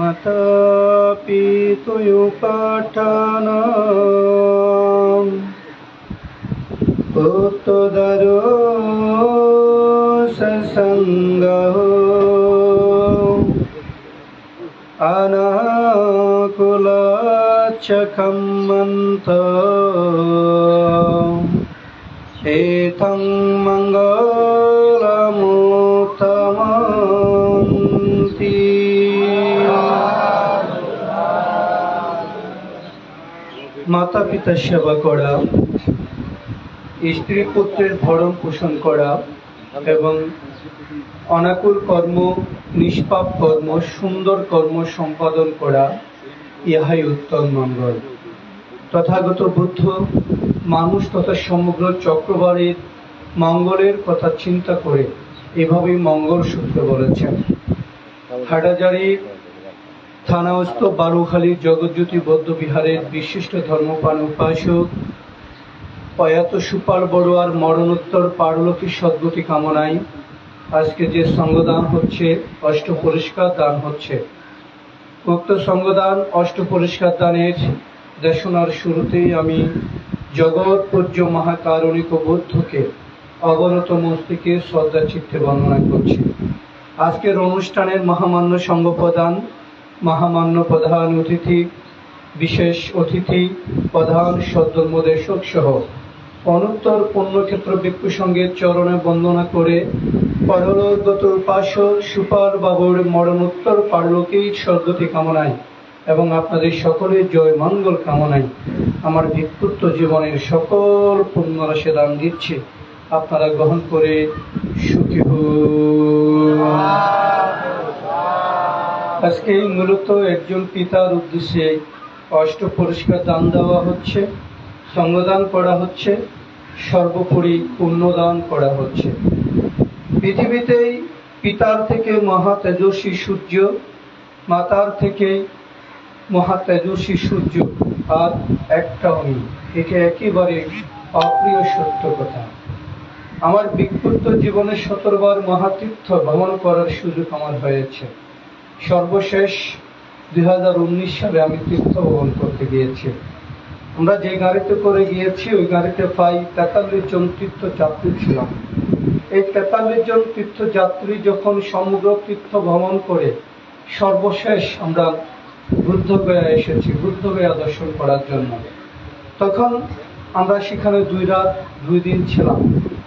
মাতাপি তুয়ুপাঠানাম পুত্রদারো সসঙ্গহ অনাকুলাচ্ছকম্মন্ত হে মাতা পিতার সেবা করা স্ত্রী পুত্রের ভরণ পোষণ করা এবং অনাকুল কর্ম, নিষ্পাপ কর্ম, সুন্দর কর্ম সম্পাদন করা, ইহাই উত্তম মঙ্গল। তথাগত বুদ্ধ মানুষ তথা সমগ্র চক্রবাড়ির মঙ্গলের কথা চিন্তা করে এভাবেই মঙ্গল সূত্র বলেছেন। হাটাজারি থানাস্থ বারুখালী জগজ্যোতি বৌদ্ধ বিহারের বিশিষ্ট ধর্মপান উপাসক প্রয়াত সুপার বড়ুয়ার মরণোত্তর পারলকী সদ্গতি কামনায় আজকে যে সঙ্গদান হচ্ছে, অষ্ট পুরস্কার দান হচ্ছে। উক্ত সঙ্গদান, অষ্ট পুরস্কার দানের দেশনার শুরুতেই আমি জগৎ পূজ্য মহাকারণিক বুদ্ধকে অবনত মস্তিকে শ্রদ্ধা চিত্তে বর্ণনা করছি। আজকের অনুষ্ঠানের মহামান্য সঙ্গ প্রদান মহামান্য প্রধান অতিথি, বিশেষ অতিথি, প্রধান সদ্যর্মদেশক সহ অনুত্তর পুণ্যক্ষেত্র ভিক্ষু সঙ্গে চরণে বন্দনা করে পরলোকগত উপাস্য সুপার বাবুর মরণোত্তর পারলোকেই সদ্গতি কামনায় এবং আপনাদের সকলের জয় মঙ্গল কামনায় আমার ভিক্ষুত্ব জীবনের সকল পুণ্যরাশি দান দিচ্ছে। আপনারা গ্রহণ করে সুখী হন। আজকে মূলত একজন পিতার উদ্দেশ্যে অষ্ট পুরস্কার দান দেওয়া হচ্ছে, সঙ্গদান করা হচ্ছে, সর্বোপরি পুণ্যদান করা হচ্ছে। পৃথিবীতেই পিতার থেকে মহা তেজস্বী সূর্য, মাতার থেকে মহা তেজস্বী সূর্য আর একটাও নেই। এটা একেবারে অপ্রিয় সত্য কথা। আমার বিক্ষুব্ধ জীবনে সতরবার মহাতীর্থ ভ্রমণ করার সুযোগ আমার হয়েছে। সর্বশেষ দু হাজার উনিশ সালে আমি তীর্থ ভ্রমণ করতে গিয়েছি। আমরা যে গাড়িতে করে গিয়েছি, ওই গাড়িতে প্রায় তেতাল্লিশ জন তীর্থযাত্রী ছিলাম। এই তেতাল্লিশ জন তীর্থযাত্রী যখন সমগ্র তীর্থ ভ্রমণ করে, সর্বশেষ আমরা বুদ্ধগয়া এসেছি বুদ্ধগয়া দর্শন করার জন্য। তখন আমরা সেখানে দুই রাত, দুই দিন ছিলাম।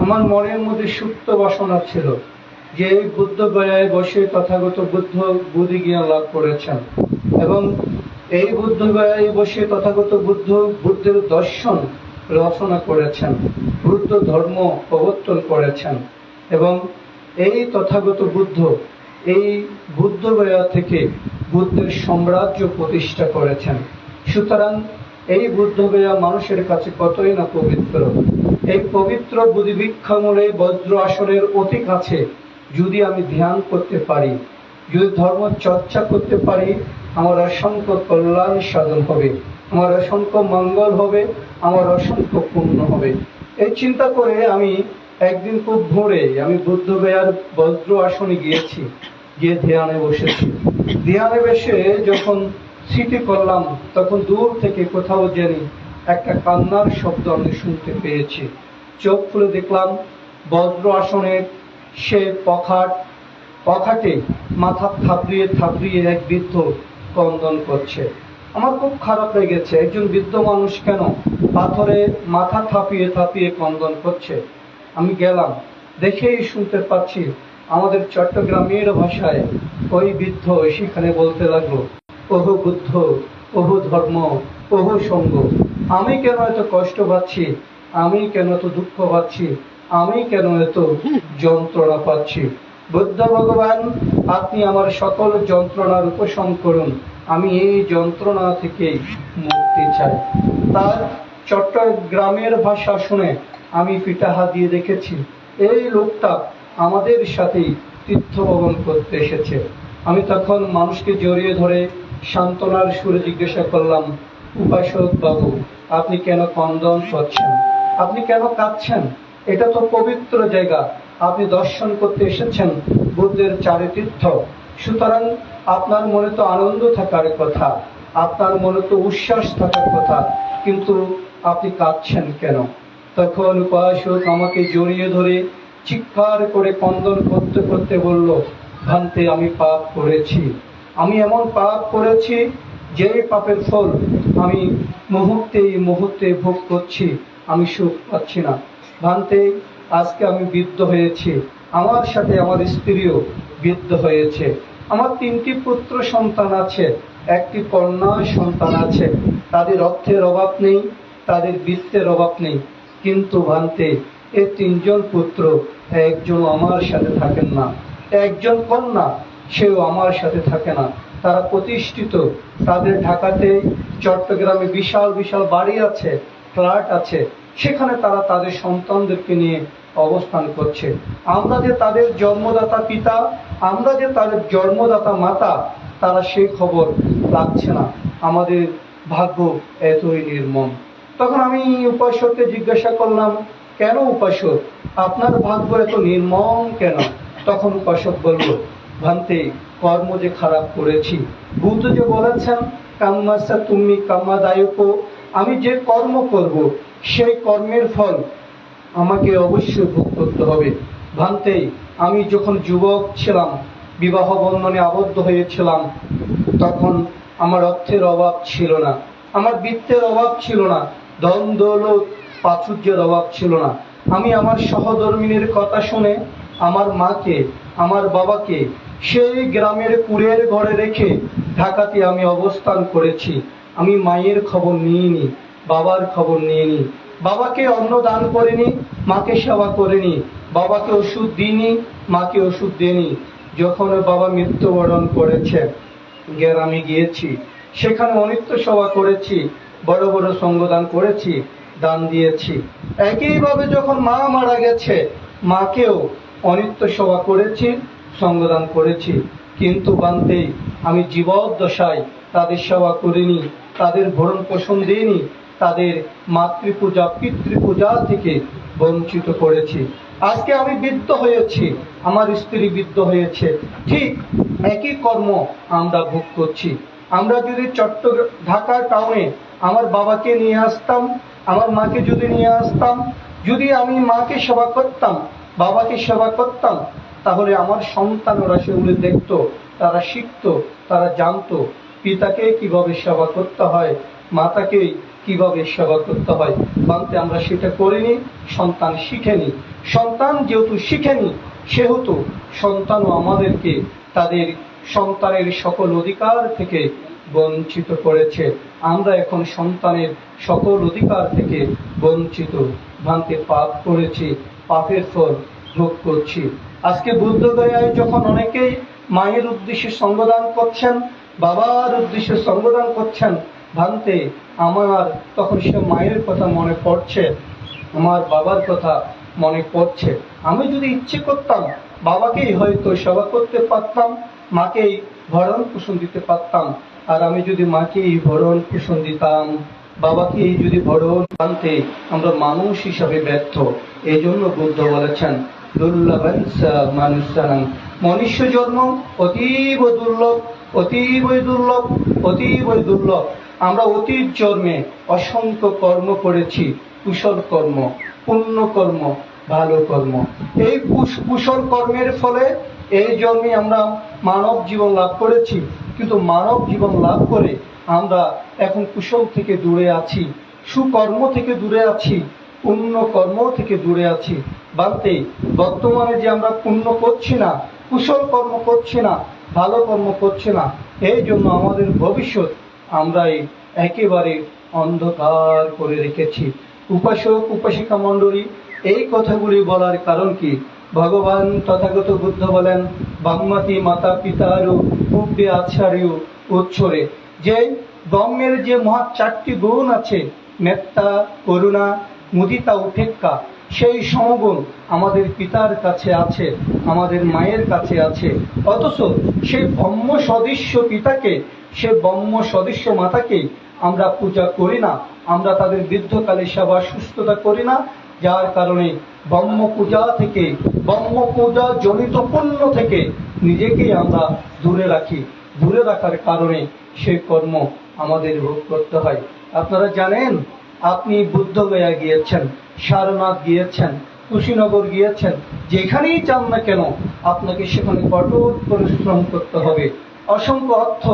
আমার মনের মধ্যে সুপ্ত বাসনা ছিল যে বুদ্ধ গয়ায় বসে তথাগত বুদ্ধ বুদ্ধি জ্ঞান লাভ করেছেন। এবং এই বুদ্ধ গয়ায় বসে তথাগত বুদ্ধ বুদ্ধের দর্শন রচনা করেছেন, বুদ্ধ ধর্ম প্রবর্তন করেছেন। এবং এই তথাগত বুদ্ধ, এই বুদ্ধ গয়া থেকে বুদ্ধের সাম্রাজ্য প্রতিষ্ঠা করেছেন। সুতরাং এই বুদ্ধ গয়া মানুষের কাছে কতই না পবিত্র। এই পবিত্র বুদ্ধিবৃক্ষামূলে বজ্র আসনের অতি কাছে যদি আমি ধ্যান করতে পারি, যদি ধর্ম চর্চা করতে পারি, আমার অসংখ্য কল্যাণ সাধন হবে, আমার অসংখ্য মঙ্গল হবে, আমার অসংখ্য পুণ্য হবে। এই চিন্তা করে আমি একদিন খুব ভোরে, আমি বুদ্ধ বুদ্ধগয়ার বজ্র আসনে গিয়েছি, গিয়ে ধ্যানে বসেছি। ধ্যানে বসে যখন স্মৃতি করলাম, তখন দূর থেকে কোথাও জানি একটা কান্নার শব্দ আমি শুনতে পেয়েছি। চোখ খুলে দেখলাম, বজ্র আসনের সে পখাট, পখাটে মাথা থাপড়িয়ে থাপড়িয়ে এক বৃদ্ধ ক্রন্দন করছে। আমার খুব খারাপ লেগেছে, একজন বৃদ্ধ মানুষ কেন পাথরে মাথা থাপিয়ে থাপিয়ে ক্রন্দন করছে? আমি গেলাম, দেখেই শুনতে পাচ্ছি আমাদের চট্টগ্রামের ভাষায় ওই বৃদ্ধ সেখানে বলতে লাগল, ওহো বুদ্ধ, ওহো ধর্ম, ওহো সঙ্গ, আমি কেন এত কষ্ট পাচ্ছি? আমি কেন এত দুঃখ পাচ্ছি? আমি কেন এত যন্ত্রণা পাচ্ছি? বুদ্ধ ভগবান, আপনি আমার সকল যন্ত্রণার উপশম করুন। আমি এই যন্ত্রণা থেকে মুক্তি চাই। তার চট্টগ্রামের ভাষা শুনে আমি পিঠাহা দিয়ে দেখেছি, এই লোকটা আমাদের সাথেই তীর্থ ভ্রমণ করতে এসেছে। আমি তখন মানুষকে জড়িয়ে ধরে সান্ত্বনার সুরে জিজ্ঞাসা করলাম, উপাসক বাবু, আপনি কেন কন্দন করছেন? আপনি কেন কাঁদছেন? এটা তো পবিত্র জায়গা। আপনি দর্শন করতে এসেছেন বুদ্ধের চারিতীর্থ সুতরাং আপনার মনে তো আনন্দ থাকার কথা, আপনার মনে তো উচ্ছ্বাস থাকার কথা, কিন্তু আপনি কাঁদছেন কেন? তখন উপাসক আমাকে জড়িয়ে ধরে চিৎকার করে কন্দন করতে করতে বলল ভান্তে আমি পাপ করেছি। আমি এমন পাপ করেছি যে পাপের ফল আমি মুহূর্তে মুহূর্তে ভোগ করছি। আমি সুখ পাচ্ছি না। ভান্তে আজকে আমি বিদ্ধ হয়েছি। আমার সাথে আমার স্ত্রীও বিদ্ধ হয়েছে। আমার তিনটি পুত্র সন্তান আছে, একটি কন্যা সন্তান আছে। তাদের অর্থের অভাব নেই, তাদের বৃত্তের অভাব নেই। কিন্তু ভান্তে এই তিনজন পুত্র, একজন আমার সাথে থাকেন না। একজন কন্যা, সেও আমার সাথে থাকে না। তারা প্রতিষ্ঠিত। তাদের ঢাকাতে চট্টগ্রামে বিশাল বিশাল বাড়ি আছে। ফ্ল্যাট আছে, সেখানে তারা তাদের সন্তানদেরকে নিয়ে অবস্থান করছে। আমরা যে তাদের জন্মদাতা পিতা, আমরা যে তাদের জন্মদাতা মাতা, তারা সেই খবর রাখছে না। আমাদের ভাগ্য এতই নির্মম। তখন আমি উপাসককে জিজ্ঞাসা করলাম, কেন উপাসক আপনার ভাগ্য এত নির্মম কেন? তখন উপাসক বলল ভান্তে কর্ম যে খারাপ করেছি। বুদ্ধ যে বলেছেন কাম্মাসা তুমি কাম্মাদায়ক আমি যে কর্ম করব, সেই কর্মের ফল আমাকে অবশ্যই ভোগ করতে হবে। ভান্তে আমি যখন যুবক ছিলাম, বিবাহ বন্ধনে আবদ্ধ হয়েছিলাম, তখন আমার অর্থের অভাব ছিল না। আমার বৃত্তের অভাব ছিল না, ধন দৌলত, প্রাচুর্যের অভাব ছিল না। আমি আমার সহধর্মিনীর কথা শুনে আমার মাকে, আমার বাবাকে, সেই গ্রামের কুড়ের ঘরে রেখে ঢাকাতে আমি অবস্থান করেছি। আমি মায়ের খবর নিইনি, বাবার খবর নিইনি। বাবাকে অন্ন দান করিনি, মাকে সেবা করিনি। বাবাকে ওষুধ দিইনি, মাকে ওষুধ দিইনি। যখন বাবা মৃত্যুবরণ করেছে, গ্রামে গিয়েছি। সেখানে অনিত্য সেবা করেছি, বড় বড় সঙ্গদান করেছি, দান দিয়েছি। একইভাবে যখন মা মারা গেছে, মাকেও অনিত্য সেবা করেছি, সঙ্গদান করেছি। কিন্তু বান্তেই আমি জীবদ্দশায় তাদের সেবা করিনি, তাদের ভরণ পোষণ দিইনি, তাদের মাতৃপূজা, পিতৃপূজা থেকে বঞ্চিত করেছি। আজকে আমি বৃদ্ধ হয়েছি, আমার স্ত্রী বৃদ্ধ হয়েছে। ঠিক একই কর্ম আমরা ভোগ করছি। আমরা যদি চট্টগ্রাম ঢাকা টাউনে আমার বাবাকে নিয়ে আসতাম, আমার মাকে যদি নিয়ে আসতাম, যদি আমি মাকে সেবা করতাম, বাবাকে সেবা করতাম, তাহলে আমার সন্তানরা সেগুলি দেখত, তারা শিখতো, তারা জানতো পিতাকে কীভাবে সেবা করতে হয়, মাতাকে কীভাবে সেবা করতে হয় বাংতে আমরা সেটা করিনি, সন্তান শিখেনি। সন্তান যেহেতু শিখেনি, সেহেতু সন্তানও আমাদেরকে তাদের সন্তানের সকল অধিকার থেকে বঞ্চিত করেছে। আমরা এখন সন্তানের সকল অধিকার থেকে বঞ্চিত ভাঙতে পাপ করেছি, পাপের ফল ভোগ করছি। আজকে বুদ্ধ গয়ায় যখন অনেকেই মায়ের উদ্দেশ্যে সঙ্গদান করছেন বাবার উদ্দেশ্যে সঙ্গদান করছেন ভাঙতে, আমার তখন সে মায়ের কথা মনে পড়ছে, আমার বাবার কথা মনে পড়ছে। আমি যদি ইচ্ছে করতাম, বাবাকেই হয়তো সেবা করতে পারতাম, মাকেই ভরণ পোষণ দিতে পারতাম। আর আমি যদি মাকেই ভরণ পোষণ দিতাম, বাবাকেই যদি ভরণ আনতে আমরা মানুষ হিসাবে ব্যর্থ এই জন্য বুদ্ধ বলেছেন দুর্লভঞ্চ মানুষানাং। মনুষ্য জন্ম অতীব দুর্লভ অতীবই দুর্লভ অতীবই দুর্লভ। আমরা অতীত জন্মে অসংখ্য কর্ম করেছি, কুশল কর্ম, পুণ্য কর্ম, ভালো কর্ম। এই কুশ- কুশল কর্মের ফলে এই জন্মে আমরা মানব জীবন লাভ করেছি, কিন্তু মানব জীবন লাভ করে আমরা এখন কুশল থেকে দূরে আছি, সুকর্ম থেকে দূরে আছি, পুণ্য কর্ম থেকে দূরে আছি। বাড়তে বর্তমানে যে আমরা পুণ্য করছি না, কুশল কর্ম করছি না ভালো কর্ম করছে না। এই জন্য আমাদের ভবিষ্যৎ আমরাই একেবারে অন্ধকার করে রেখেছি। উপাসক, উপাসিকা মণ্ডলী, এই কথাগুলি বলার কারণ কি? ভগবান তথাগত বুদ্ধ বলেন বাম্মাতি মাতা পিতারু পূর্বে আচার্য উচ্ছরে যে ব্রহ্মের যে মহা চারটি গুণ আছে মেত্তা করুণা, মুদিতা, উপেক্ষা সেই সমগুণ আমাদের পিতার কাছে আছে, আমাদের মায়ের কাছে আছে। অথচ সেই ব্রহ্ম সদৃশ্য পিতাকে সে ব্রহ্ম সদৃশ্য মাতাকে আমরা পূজা করি না, আমরা তাদের বৃদ্ধকালে সেবা সুস্থতা করি না, যার কারণে ব্রহ্ম পূজা থেকে, ব্রহ্ম পূজা জনিত পুণ্য থেকে নিজেকেই আমরা দূরে রাখি। দূরে রাখার কারণে সেই কর্ম আমাদের ভোগ করতে হয়। আপনারা জানেন আপনি বুদ্ধগয়া গিয়েছেন, সারনাথ গিয়েছেন, কুশীনগর গিয়েছেন, যেখানেই যান না কেন, আপনাকে সেখানে কঠোর পরিশ্রম করতে হবে। অসংখ্য অর্থ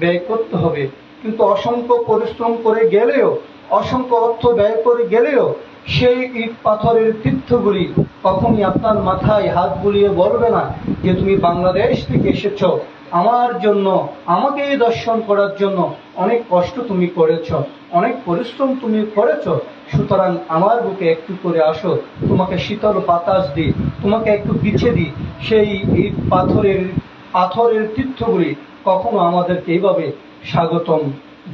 ব্যয় করতে হবে। কিন্তু অসংখ্য পরিশ্রম করে গেলেও, অসংখ্য অর্থ ব্যয় করে গেলেও, সেই ইট পাথরের তীর্থগুলি কখনই আপনার মাথায় হাত বুলিয়ে বলবে না যে তুমি বাংলাদেশ থেকে এসেছ। আমার জন্য, আমাকে দর্শন করার জন্য অনেক কষ্ট তুমি করেছ, অনেক পরিশ্রম তুমি করেছ। সুতরাং আমার বুকে একটু করে আসো, তোমাকে শীতল বাতাস দিই, তোমাকে একটু পিছে দিই। সেই এই পাথরের পাথরের তীর্থগুলি কখনো আমাদেরকে এইভাবে স্বাগতম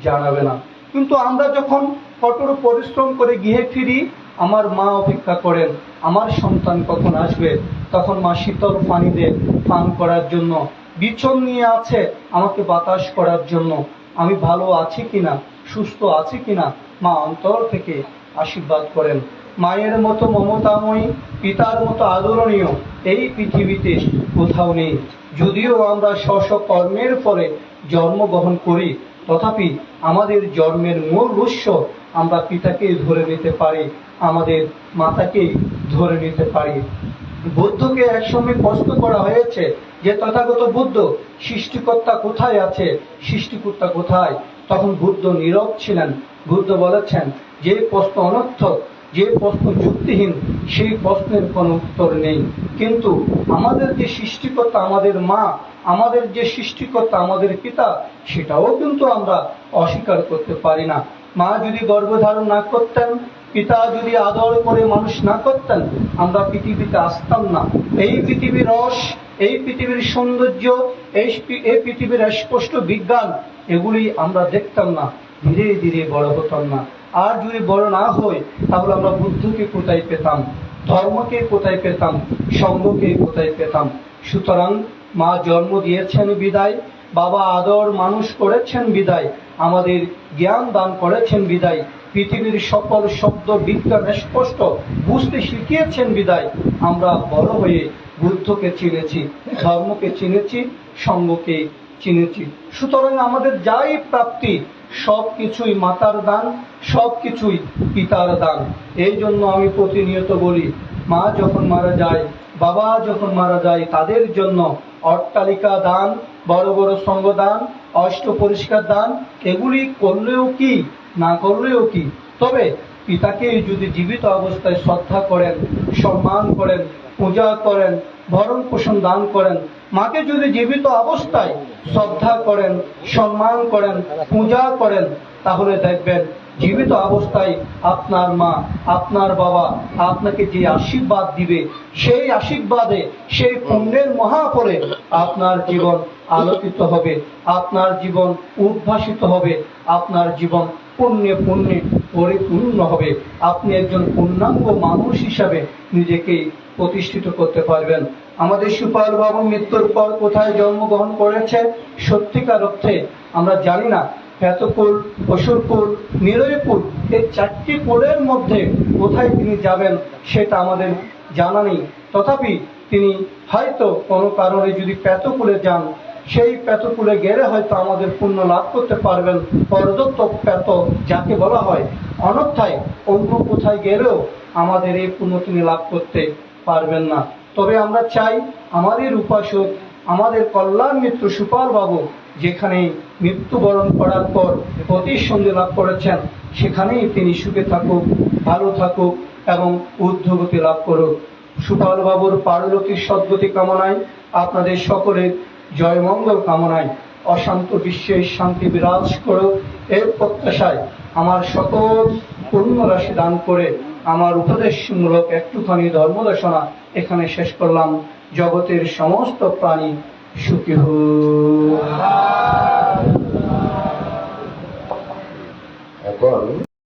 জানাবে না। কিন্তু আমরা যখন কঠোর পরিশ্রম করে গিয়ে ফিরি, আমার মা অপেক্ষা করেন, আমার সন্তান কখন আসবে? তখন মা শীতল পানিতে পান করার জন্য বিছন নিয়ে আছে আমাকে বাতাস করার জন্য। আমি ভালো আছি কিনা, সুস্থ আছি কিনা, মা অন্তর থেকে আশীর্বাদ করেন। মায়ের মতো মমতাময়ী, পিতার মতো আদরণীয় এই পৃথিবীতে কোথাও নেই। যদিও আমরা স্ব কর্মের ফলে জন্মগ্রহণ করি, তথাপি আমাদের জন্মের মূল উৎস আমরা পিতাকে ধরে নিতে পারি, আমাদের মাতাকেই ধরে নিতে পারি। বুদ্ধকে একসময় প্রশ্ন করা হয়েছে যে তথাগত বুদ্ধ সৃষ্টিকর্তা কোথায় আছে? সৃষ্টিকর্তা কোথায়? তখন বুদ্ধ নীরব ছিলেন। বুদ্ধ বলেছেন, যে প্রশ্ন অনর্থক, যে প্রশ্ন যুক্তিহীন, সেই প্রশ্নের কোনো উত্তর নেই। কিন্তু আমাদের যে সৃষ্টিকর্তা আমাদের মা, আমাদের যে সৃষ্টিকর্তা আমাদের পিতা, সেটাও কিন্তু আমরা অস্বীকার করতে পারি না। মা যদি গর্ভধারণ না করতেন পিতা যদি আদর করে মানুষ না করতেন, আমরা পৃথিবীতে আসতাম না। এই পৃথিবীর রস, এই পৃথিবীর সৌন্দর্য, এই পৃথিবীর স্পষ্ট বিজ্ঞান, এগুলি আমরা দেখতাম না। ধীরে ধীরে বড় হতাম না। আর যদি বড় না হয় তাহলে আমরা বুদ্ধকে কোথায় পেতাম? ধর্মকে কোথায় পেতাম? সঙ্গকে কোথায় পেতাম? সুতরাং মা জন্ম দিয়েছেন বিদায়, বাবা আদর মানুষ করেছেন বিদায়, আমাদের জ্ঞান দান করেছেন বিদায় পৃথিবীর সকল শব্দ, বিজ্ঞান স্পষ্ট, বুঝতে শিখিয়েছেন বিদায়। আমরা বড় হয়ে বুদ্ধকে চিনেছি, ধর্মকে চিনেছি, সঙ্গকে চিনেছি। সুতরাং আমাদের যাই প্রাপ্তি সব কিছুই মাতার দান সব কিছুই পিতার দান। এই জন্য আমি প্রতিনিয়ত বলি, মা যখন মারা যায়, বাবা যখন মারা যায়, তাদের জন্য অট্টালিকা দান বড় বড় সঙ্গ দান অষ্ট পরিষ্কার দান, এগুলি করলেও কি, না করলেও কি? তবে পিতাকে যদি জীবিত অবস্থায় শ্রদ্ধা করেন, সম্মান করেন, পূজা করেন, ভরণ পোষণ দান করেন, মাকে যদি জীবিত অবস্থায় শ্রদ্ধা করেন, সম্মান করেন, পূজা করেন তাহলে দেখবেন জীবিত অবস্থায় আপনার মা, আপনার বাবা আপনাকে যে আশীর্বাদ দিবে, সেই আশীর্বাদে, সেই পুণ্যের মহাফলে আপনার জীবন আলোকিত হবে, আপনার জীবন উদ্ভাসিত হবে, আপনার জীবন পুণ্যে পুণ্যে পরিপূর্ণ হবে। আপনি একজন পূর্ণাঙ্গ মানুষ হিসাবে নিজেকে প্রতিষ্ঠিত করতে পারবেন। আমাদের সুপাল বাবু মৃত্যুর পর কোথায় জন্মগ্রহণ করেছে? সত্যিকার অর্থে আমরা জানি না পেতকুল অসুরকুল নিরয়কুল এই চারটি কুলের মধ্যে কোথায় তিনি যাবেন সেটা আমাদের জানা নেই। তথাপি তিনি হয়তো কোনো কারণে যদি পেতকুলে যান, সেই পেতকুলে গেলে হয়তো আমাদের পুণ্য লাভ করতে পারবেন। পরদত্ত পেত যাকে বলা হয়, অনর্থায় অন্য কোথায় গেলেও আমাদের এই পুণ্য তিনি লাভ করতে পারবেন না। তবে আমরা চাই, আমাদের উপাসক, আমাদের কল্যাণ মিত্র সুপাল বাবু যেখানে মৃত্যুবরণ করার পর পতির সন্ধি লাভ করেছেন, সেখানেই তিনি সুখে থাকুক, ভালো থাকুক এবং ঊর্ধ্বগতি লাভ করুক। সুপাল বাবুর পারলৌকিক সদ্গতি কামনায়, আপনাদের সকলের জয়মঙ্গল কামনায় অশান্ত বিশ্বে শান্তি বিরাজ করুক। এর প্রত্যাশায় আমার সকল পূর্ণ রাশি দান করে আমার উপদেশমূলক একটুখানি ধর্মদর্শনা এখানে শেষ করলাম। জগতের সমস্ত প্রাণী সুখী হোক এখন